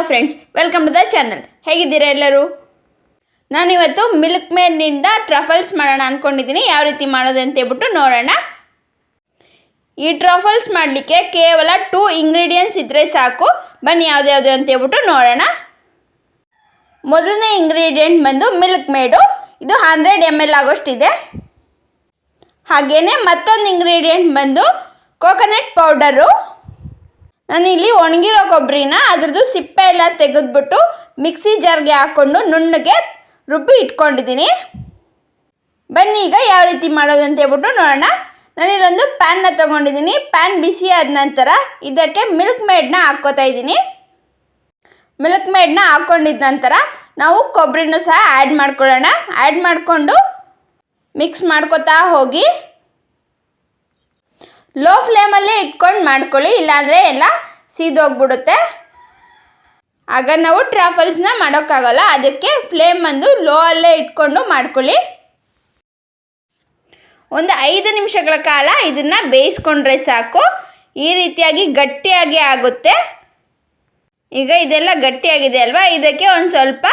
Hello friends welcome to the channel ಹೇಗಿದ್ದೀರಾ ಎಲ್ಲರೂ? ನಾನಿವತ್ತು ಮಿಲ್ಕ್ ಮೇಡ್ನಿಂದ ಟ್ರಫಲ್ಸ್ ಮಾಡೋಣ ಅಂದ್ಕೊಂಡಿದ್ದೀನಿ ಯಾವ ರೀತಿ ಮಾಡೋದು ಅಂತ ಹೇಳ್ಬಿಟ್ಟು ನೋಡೋಣ. ಈ ಟ್ರಫಲ್ಸ್ ಮಾಡಲಿಕ್ಕೆ ಕೇವಲ ಟೂ ಇಂಗ್ರೀಡಿಯೆಂಟ್ಸ್ ಇದ್ದರೆ ಸಾಕು. ಬನ್ನಿ ಯಾವ್ದ್ಯಾವ್ದು ಅಂತ ಹೇಳ್ಬಿಟ್ಟು ನೋಡೋಣ. ಮೊದಲನೇ ಇಂಗ್ರೀಡಿಯೆಂಟ್ ಬಂದು ಮಿಲ್ಕ್ ಮೇಡು ಇದು ಹಂಡ್ರೆಡ್ ಎಂ ಎಲ್ ಆಗೋಷ್ಟಿದೆ. ಹಾಗೇನೆ ಮತ್ತೊಂದು ಇಂಗ್ರೀಡಿಯೆಂಟ್ ಬಂದು ಕೋಕೋನಟ್ ಪೌಡರು ನಾನಿಲ್ಲಿ ಒಣಗಿರೋ ಕೊಬ್ಬರಿನ ಅದ್ರದ್ದು ಸಿಪ್ಪೆ ಎಲ್ಲ ತೆಗೆದ್ಬಿಟ್ಟು ಮಿಕ್ಸಿ ಜಾರ್ಗೆ ಹಾಕ್ಕೊಂಡು ನುಣ್ಣಗೆ ರುಬ್ಬಿ ಇಟ್ಕೊಂಡಿದ್ದೀನಿ. ಬನ್ನಿ ಈಗ ಯಾವ ರೀತಿ ಮಾಡೋದು ಅಂತ ಹೇಳ್ಬಿಟ್ಟು ನೋಡೋಣ. ನಾನಿಲ್ಲೊಂದು ಪ್ಯಾನ್ನ ತೊಗೊಂಡಿದ್ದೀನಿ. ಪ್ಯಾನ್ ಬಿಸಿ ಆದ ನಂತರ ಇದಕ್ಕೆ ಮಿಲ್ಕ್ ಮೇಡ್ನ ಹಾಕ್ಕೋತಾ ಇದ್ದೀನಿ. ಮಿಲ್ಕ್ ಮೇಡ್ನ ಹಾಕ್ಕೊಂಡಿದ ನಂತರ ನಾವು ಕೊಬ್ಬರಿನೂ ಸಹ ಆ್ಯಡ್ ಮಾಡ್ಕೊಳ್ಳೋಣ. ಆ್ಯಡ್ ಮಾಡಿಕೊಂಡು ಮಿಕ್ಸ್ ಮಾಡ್ಕೋತಾ ಹೋಗಿ. ಲೋ ಫ್ಲೇಮಲ್ಲೇ ಇಟ್ಕೊಂಡು ಮಾಡ್ಕೊಳ್ಳಿ. ಇಲ್ಲಾಂದರೆ ಎಲ್ಲ ಸೀದೋಗ್ಬಿಡುತ್ತೆ. ಆಗ ನಾವು ಟ್ರಾಫಲ್ಸ್ನ ಮಾಡೋಕ್ಕಾಗಲ್ಲ, ಅದಕ್ಕೆ ಫ್ಲೇಮ್ ಅಂದು ಲೋ ಅಲ್ಲೇ ಇಟ್ಕೊಂಡು ಮಾಡ್ಕೊಳ್ಳಿ. ಒಂದು ಐದು ನಿಮಿಷಗಳ ಕಾಲ ಇದನ್ನು ಬೇಯಿಸ್ಕೊಂಡ್ರೆ ಸಾಕು. ಈ ರೀತಿಯಾಗಿ ಗಟ್ಟಿಯಾಗಿ ಆಗುತ್ತೆ. ಈಗ ಇದೆಲ್ಲ ಗಟ್ಟಿಯಾಗಿದೆ ಅಲ್ವಾ? ಇದಕ್ಕೆ ಒಂದು ಸ್ವಲ್ಪ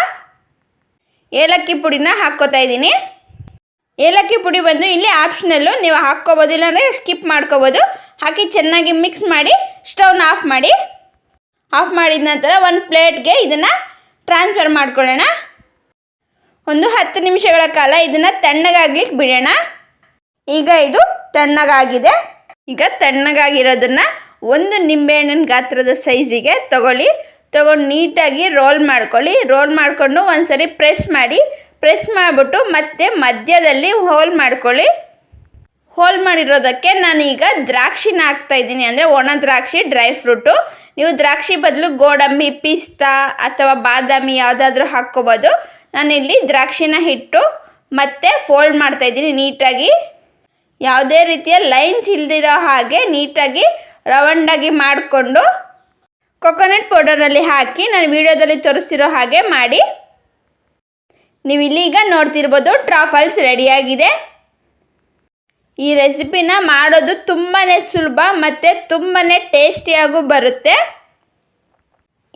ಏಲಕ್ಕಿ ಪುಡಿನ ಹಾಕ್ಕೋತಾ ಇದ್ದೀನಿ. ಏಲಕ್ಕಿ ಪುಡಿ ಬಂದು ಇಲ್ಲಿ ಆಪ್ಷನಲ್ಲು ನೀವು ಹಾಕ್ಕೋಬೋದು, ಇಲ್ಲಾಂದರೆ ಸ್ಕಿಪ್ ಮಾಡ್ಕೋಬೋದು. ಹಾಕಿ ಚೆನ್ನಾಗಿ ಮಿಕ್ಸ್ ಮಾಡಿ ಸ್ಟವ್ನ ಆಫ್ ಮಾಡಿ. ಆಫ್ ಮಾಡಿದ ನಂತರ ಒಂದು ಪ್ಲೇಟ್ಗೆ ಇದನ್ನು ಟ್ರಾನ್ಸ್ಫರ್ ಮಾಡ್ಕೊಳ್ಳೋಣ. ಒಂದು ಹತ್ತು ನಿಮಿಷಗಳ ಕಾಲ ಇದನ್ನು ತಣ್ಣಗಾಗ್ಲಿಕ್ಕೆ ಬಿಡೋಣ. ಈಗ ಇದು ತಣ್ಣಗಾಗಿದೆ. ಈಗ ತಣ್ಣಗಾಗಿರೋದನ್ನು ಒಂದು ನಿಂಬೆಹಣ್ಣಿನ ಗಾತ್ರದ ಸೈಜಿಗೆ ತಗೊಳ್ಳಿ. ತಗೊಂಡು ನೀಟಾಗಿ ರೋಲ್ ಮಾಡ್ಕೊಳ್ಳಿ. ರೋಲ್ ಮಾಡಿಕೊಂಡು ಒಂದ್ಸರಿ ಪ್ರೆಸ್ ಮಾಡಿ. ಪ್ರೆಸ್ ಮಾಡಿಬಿಟ್ಟು ಮತ್ತೆ ಮಧ್ಯದಲ್ಲಿ ಹೋಲ್ ಮಾಡ್ಕೊಳ್ಳಿ. ಹೋಲ್ ಮಾಡಿರೋದಕ್ಕೆ ನಾನೀಗ ದ್ರಾಕ್ಷಿನ ಹಾಕ್ತಾ ಇದ್ದೀನಿ. ಅಂದರೆ ಒಣ ದ್ರಾಕ್ಷಿ ಡ್ರೈ ಫ್ರೂಟು ನೀವು ದ್ರಾಕ್ಷಿ ಬದಲು ಗೋಡಂಬಿ, ಪಿಸ್ತಾ ಅಥವಾ ಬಾದಾಮಿ ಯಾವುದಾದ್ರೂ ಹಾಕ್ಕೋಬೋದು. ನಾನಿಲ್ಲಿ ದ್ರಾಕ್ಷಿನ ಹಿಟ್ಟು ಮತ್ತೆ ಫೋಲ್ಡ್ ಮಾಡ್ತಾ ಇದ್ದೀನಿ ನೀಟಾಗಿ. ಯಾವುದೇ ರೀತಿಯ ಲೈನ್ಸ್ ಇಲ್ದಿರೋ ಹಾಗೆ ನೀಟಾಗಿ ರೌಂಡಾಗಿ ಮಾಡಿಕೊಂಡು ಕೊಕೊನಟ್ ಪೌಡರಲ್ಲಿ ಹಾಕಿ ನಾನು ವಿಡಿಯೋದಲ್ಲಿ ತೋರಿಸಿರೋ ಹಾಗೆ ಮಾಡಿ. ನೀವು ಇಲ್ಲಿಗ ನೋಡ್ತಿರ್ಬೋದು ಟ್ರಾಫಲ್ಸ್ ರೆಡಿಯಾಗಿದೆ. ಈ ರೆಸಿಪಿನ ಮಾಡೋದು ತುಂಬಾ ಸುಲಭ ಮತ್ತು ತುಂಬಾ ಟೇಸ್ಟಿಯಾಗೂ ಬರುತ್ತೆ.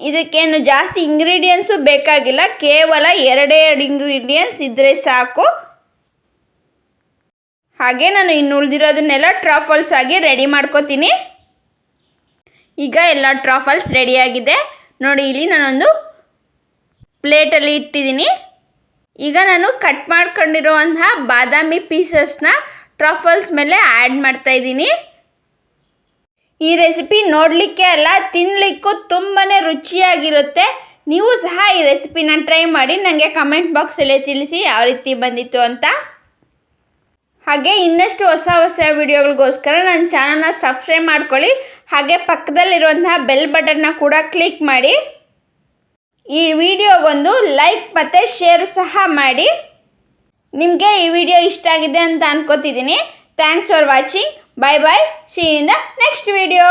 ಇದಕ್ಕೇನು ಜಾಸ್ತಿ ಇಂಗ್ರೀಡಿಯೆಂಟ್ಸು ಬೇಕಾಗಿಲ್ಲ, ಕೇವಲ ಎರಡೇ ಎರಡು ಇಂಗ್ರೀಡಿಯೆಂಟ್ಸ್ ಇದ್ದರೆ ಸಾಕು. ಹಾಗೆ ನಾನು ಇನ್ನು ಉಳಿದಿರೋದನ್ನೆಲ್ಲ ಟ್ರಾಫಲ್ಸ್ ಆಗಿ ರೆಡಿ ಮಾಡ್ಕೋತೀನಿ. ಈಗ ಎಲ್ಲ ಟ್ರಾಫಲ್ಸ್ ರೆಡಿಯಾಗಿದೆ. ನೋಡಿ, ಇಲ್ಲಿ ನಾನೊಂದು ಪ್ಲೇಟಲ್ಲಿ ಇಟ್ಟಿದ್ದೀನಿ. ಈಗ ನಾನು ಕಟ್ ಮಾಡ್ಕೊಂಡಿರುವಂತಹ ಬಾದಾಮಿ ಪೀಸಸ್ನ ಟ್ರಫಲ್ಸ್ ಮೇಲೆ ಆ್ಯಡ್ ಮಾಡ್ತಾ ಇದ್ದೀನಿ. ಈ ರೆಸಿಪಿ ನೋಡಲಿಕ್ಕೆ ಅಲ್ಲ ತಿನ್ನಲಿಕ್ಕೂ ತುಂಬಾ ರುಚಿಯಾಗಿರುತ್ತೆ. ನೀವು ಸಹ ಈ ರೆಸಿಪಿನ ಟ್ರೈ ಮಾಡಿ ನನಗೆ ಕಮೆಂಟ್ ಬಾಕ್ಸಲ್ಲಿ ತಿಳಿಸಿ ಯಾವ ರೀತಿ ಬಂದಿತ್ತು ಅಂತ. ಹಾಗೆ ಇನ್ನಷ್ಟು ಹೊಸ ಹೊಸ ವಿಡಿಯೋಗಳಿಗೋಸ್ಕರ ನನ್ನ ಚಾನಲ್ನ ಸಬ್ಸ್ಕ್ರೈಬ್ ಮಾಡ್ಕೊಳ್ಳಿ. ಹಾಗೆ ಪಕ್ಕದಲ್ಲಿರುವಂತಹ ಬೆಲ್ ಬಟನ್ನ ಕೂಡ ಕ್ಲಿಕ್ ಮಾಡಿ. ಈ ವಿಡಿಯೋಗೊಂದು ಲೈಕ್ ಮತ್ತು ಶೇರ್ ಸಹ ಮಾಡಿ. ನಿಮಗೆ ಈ ವಿಡಿಯೋ ಇಷ್ಟ ಆಗಿದೆ ಅಂತ ಅನ್ಕೋತಿದ್ದೀನಿ thanks for watching bye bye see in the next video